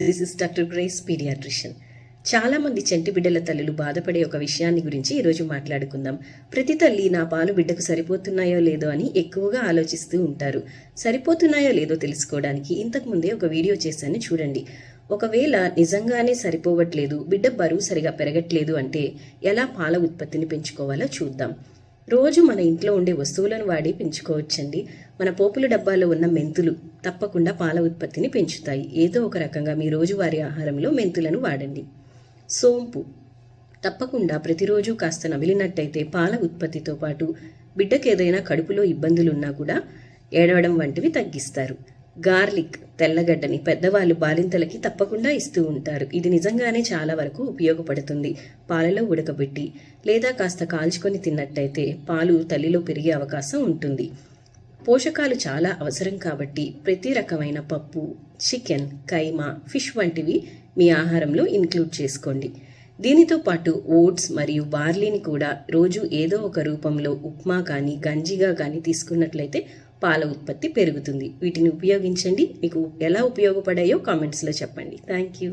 This is doctor Grace paediatrician చాలా మంది చంటి బిడ్డల తల్లులు బాధపడే ఒక విషయాన్ని గురించి ఈరోజు మాట్లాడుకుందాం. ప్రతి తల్లి నా పాలు బిడ్డకు సరిపోతున్నాయో లేదో అని ఎక్కువగా ఆలోచిస్తూ ఉంటారు. సరిపోతున్నాయో లేదో తెలుసుకోవడానికి ఇంతకు ముందే ఒక వీడియో చేశాను చూడండి. ఒకవేళ నిజంగానే సరిపోవట్లేదు బిడ్డ బరువు సరిగా పెరగట్లేదు అంటే ఎలా పాల ఉత్పత్తిని పెంచుకోవాలో చూద్దాం. రోజు మన ఇంట్లో ఉండే వస్తువులను వాడి పెంచుకోవచ్చండి. మన పోపుల డబ్బాలో ఉన్న మెంతులు తప్పకుండా పాల ఉత్పత్తిని పెంచుతాయి. ఏదో ఒక రకంగా మీ రోజువారీ ఆహారంలో మెంతులను వాడండి. సోంపు. తప్పకుండా ప్రతిరోజు కాస్త నమిలినట్టయితే పాల ఉత్పత్తితో పాటు బిడ్డకేదైనా కడుపులో ఇబ్బందులున్నా కూడా ఏడవడం వంటివి తగ్గిస్తారు. గార్లిక్ తెల్లగడ్డని పెద్దవాళ్ళు బాలింతలకి తప్పకుండా ఇస్తూ ఉంటారు. ఇది నిజంగానే చాలా వరకు ఉపయోగపడుతుంది. పాలలో ఉడకబెట్టి లేదా కాస్త కాల్చుకొని తిన్నట్టయితే పాలు తల్లిలో పెరిగే అవకాశం ఉంటుంది. పోషకాలు చాలా అవసరం కాబట్టి ప్రతి రకమైన పప్పు చికెన్ కైమా ఫిష్ వంటివి మీ ఆహారంలో ఇన్క్లూడ్ చేసుకోండి. దీనితో పాటు ఓట్స్ మరియు బార్లీని కూడా రోజు ఏదో ఒక రూపంలో ఉప్మా కానీ గంజిగా కానీ తీసుకున్నట్లయితే పాల ఉత్పత్తి పెరుగుతుంది. వీటిని ఉపయోగించండి. మీకు ఎలా ఉపయోగపడాయో కామెంట్స్లో చెప్పండి. Thank you